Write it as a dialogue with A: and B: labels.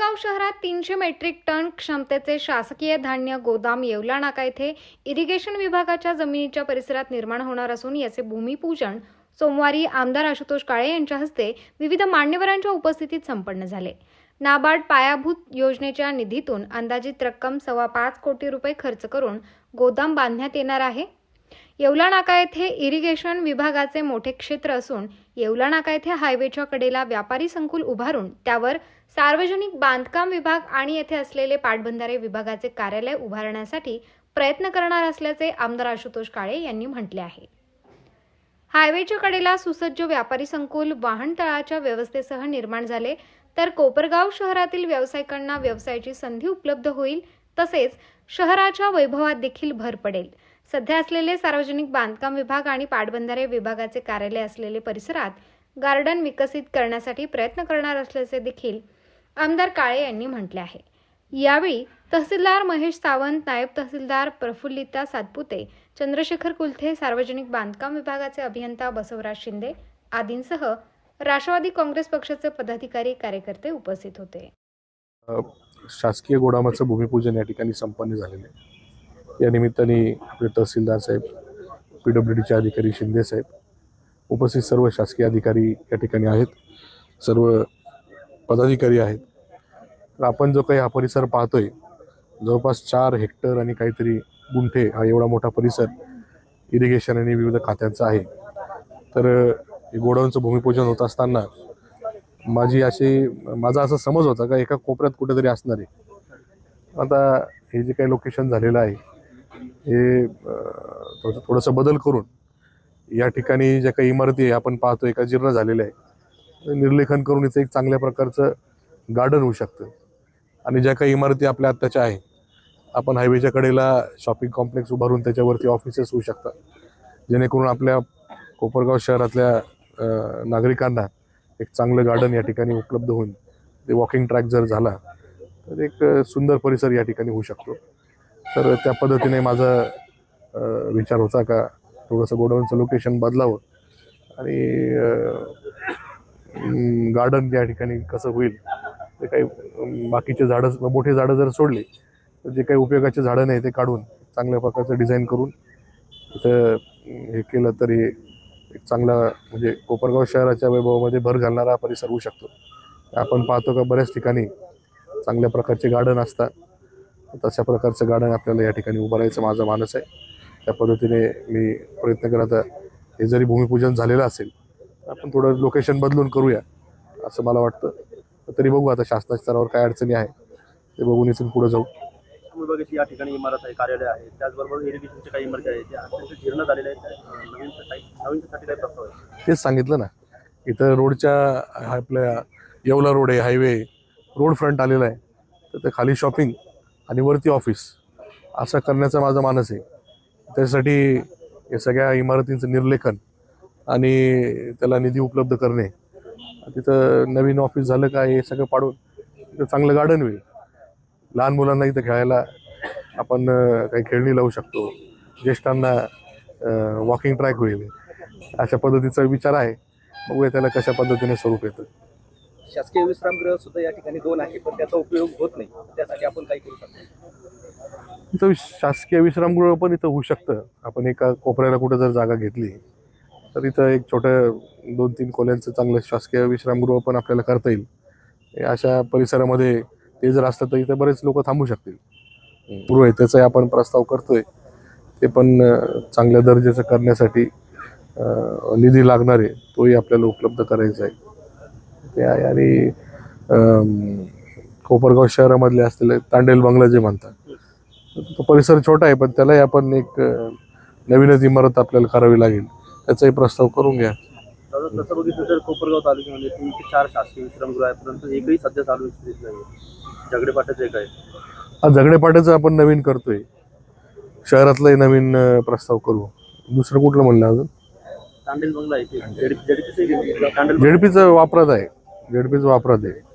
A: जळगाव शहरात तीनशे metric ton क्षमतेचे शासकीय धान्य गोदाम येवला नाका येथे इरिगेशन विभागाच्या जमिनीच्या परिसरात निर्माण होणार असून याचे भूमिपूजन सोमवारी आमदार आशुतोष काळे यांच्या हस्ते विविध मान्यवरांच्या उपस्थितीत संपन्न झाले. नाबार्ड पायाभूत योजनेच्या निधीतून अंदाजित रक्कम सव्वा पाच कोटी रुपये खर्च करून गोदाम बांधण्यात येणार आहे. येवला नाका येथे इरिगेशन विभागाचे मोठे क्षेत्र असून येवला नाका येथे हायवेच्या कडेला व्यापारी संकुल उभारून त्यावर सार्वजनिक बांधकाम विभाग आणि येथे असलेले पाटबंधारे विभागाचे कार्यालय उभारण्यासाठी प्रयत्न करणार असल्याचे आमदार आशुतोष काळे यांनी म्हटले आहे. हायवेच्या कडेला सुसज्ज व्यापारी संकुल वाहनतळाच्या व्यवस्थेसह निर्माण झाले तर कोपरगाव शहरातील व्यावसायिकांना व्यवसायाची संधी उपलब्ध होईल तसेच शहराच्या वैभवात देखील भर पडेल. सध्या असलेले सार्वजनिक बांधकाम विभाग आणि पाटबंधारे विभागाचे कार्यालय असलेले परिसरात गार्डन विकसित करण्यासाठी प्रयत्न करणार असल्याचे देखील आमदार काळे यांनी म्हटले आहे. यावेळी तहसीलदार महेश सावंत नायब तहसीलदार प्रफुल्लिता सातपुते चंद्रशेखर कुलथे सार्वजनिक बांधकाम विभागाचे अभियंता बसवराज शिंदे आदींसह राष्ट्रवादी काँग्रेस पक्षाचे पदाधिकारी कार्यकर्ते उपस्थित होते.
B: शासकीय गोडामाचं भूमिपूजन या ठिकाणी संपन्न झालेलं आहे. या निमित्ताने आपले तहसीलदार साहेब पी डब्ल्यू डीचे अधिकारी शिंदे साहेब उपस्थित सर्व शासकीय अधिकारी या ठिकाणी आहेत सर्व पदाधिकारी आहेत. तर आपण जो काही हा परिसर पाहतोय जवळपास चार हेक्टर आणि काहीतरी गुंठे हा एवढा मोठा परिसर इरिगेशन आणि विविध खात्यांचा आहे. तर हे गोडाऊनचं भूमिपूजन होत असताना माझी अशी माझा असा समज होता का एका कोपऱ्यात कुठेतरी असणार. आहे आता हे जे काही लोकेशन झालेलं आहे हे थोडंसं बदल करून या ठिकाणी ज्या काही इमारती आहे आपण पाहतो एका जीर्ण झालेल्या आहे तर निर्लेखन करून इथं एक चांगल्या प्रकारचं गार्डन होऊ शकतं. आणि ज्या काही इमारती आपल्या आत्ताच्या आहे आपण हायवेच्या कडेला शॉपिंग कॉम्प्लेक्स उभारून त्याच्यावरती ऑफिसेस होऊ शकतात. जेणेकरून आपल्या कोपरगाव शहरातल्या नागरिकांना एक चांगलं गार्डन या ठिकाणी उपलब्ध होऊन ते वॉकिंग ट्रॅक जर झाला तर एक सुंदर परिसर या ठिकाणी होऊ शकतो. तर त्या पद्धतीने माझा विचार होता का थोडंसं गोडाऊनचं लोकेशन बदलावं? आणि गार्डन त्या ठिकाणी कसं होईल ते काही बाकीचे झाडं मोठे झाडं जर सोडले तर जे काही उपयोगाचे झाडं नाही ते काढून चांगल्या प्रकारचं डिझाईन करून तिथं हे केलं तरी एक चांगला म्हणजे कोपरगाव शहराच्या वैभवामध्ये भर घालणारा परिसर होऊ शकतो. आपण पाहतो का बऱ्याच ठिकाणी चांगल्या प्रकारचे गार्डन असतात. तशा प्रकारचं गार्डन आपल्याला या ठिकाणी उभारायचं माझा मानस आहे. त्या पद्धतीने मी प्रयत्न करत आहे. हे जरी भूमिपूजन झालेलं असेल आपण थोडं लोकेशन बदलून करूया असं मला वाटतं. तरी बघू आता शासनाच्या स्तरावर काय अडचणी आहे ते बघून इथून पुढे जाऊ.
C: विभागाची या ठिकाणी इमारत आहे कार्यालय आहे. त्याचबरोबर इरिगेशनच्या काही इमारती आहेत त्या अत्यंत जीर्ण झालेल्या आहेत. त्या, अं, नवीनच्या काही नवीनच्यासाठी काही प्रस्ताव आहे
B: तेच सांगितलं ना. इथं रोडच्या आपल्या येवला रोड आहे हायवे रोड फ्रंट आलेला आहे. तर ते खाली शॉपिंग आणि वरती ऑफिस असं करण्याचा माझा मानस आहे. त्यासाठी हे सगळ्या इमारतींचं निर्लेखन आणि त्याला निधी उपलब्ध करणे तिथं नवीन ऑफिस झालं का हे सगळं पाडून तिथं चांगलं गार्डन होईल. लहान मुलांना इथं खेळायला आपण काही खेळणी लावू शकतो. ज्येष्ठांना वॉकिंग ट्रॅक होईल. अशा पद्धतीचा विचार आहे. बघूया त्याला कशा पद्धतीने स्वरूप येतं.
C: शासकीय विश्रामगृह सुद्धा या ठिकाणी दोन आहे पण त्याचा उपयोग होत नाही. त्यासाठी आपण काही करू शकतो
B: इथं शासकीय विश्रामगृह पण इथं होऊ शकतं. आपण एका कोपऱ्याला कुठं जर जागा घेतली तर इथं एक छोटं दोन तीन खोल्यांचं चांगलं शासकीय विश्रामगृह पण आपल्याला करता येईल. अशा परिसरामध्ये ते जर असतं तर इथं बरेच लोक थांबू शकतील. गृह आहे त्याचाही आपण प्रस्ताव करतोय. ते पण चांगल्या दर्जाचं करण्यासाठी निधी लागणार आहे. तोही आपल्याला उपलब्ध करायचा आहे. ते आहे. आणि कोपरगाव शहरामधले असलेले तांडेल बंगला जे म्हणतात. तो परिसर छोटा आहे पण त्यालाही आपण एक नवीनच इमारत आपल्याला करावी लागेल. त्याचाही प्रस्ताव करून घ्या.
C: दादा तसं बघितलं तर कोपरगाव तालुक्यामध्ये तीन ते चार शासकीय विश्रामगृह परंतु एकही सध्या चालू नाही. एक आहे.
B: हा झगडेपाट्याचं आपण नवीन करतोय. शहरातलंही नवीन प्रस्ताव करू. दुसरं कुठलं म्हणलं अजून?
C: तांडेल बंगला आहे जेडपीचं
B: वापरात आहे. झेडपीचं वापरात आहे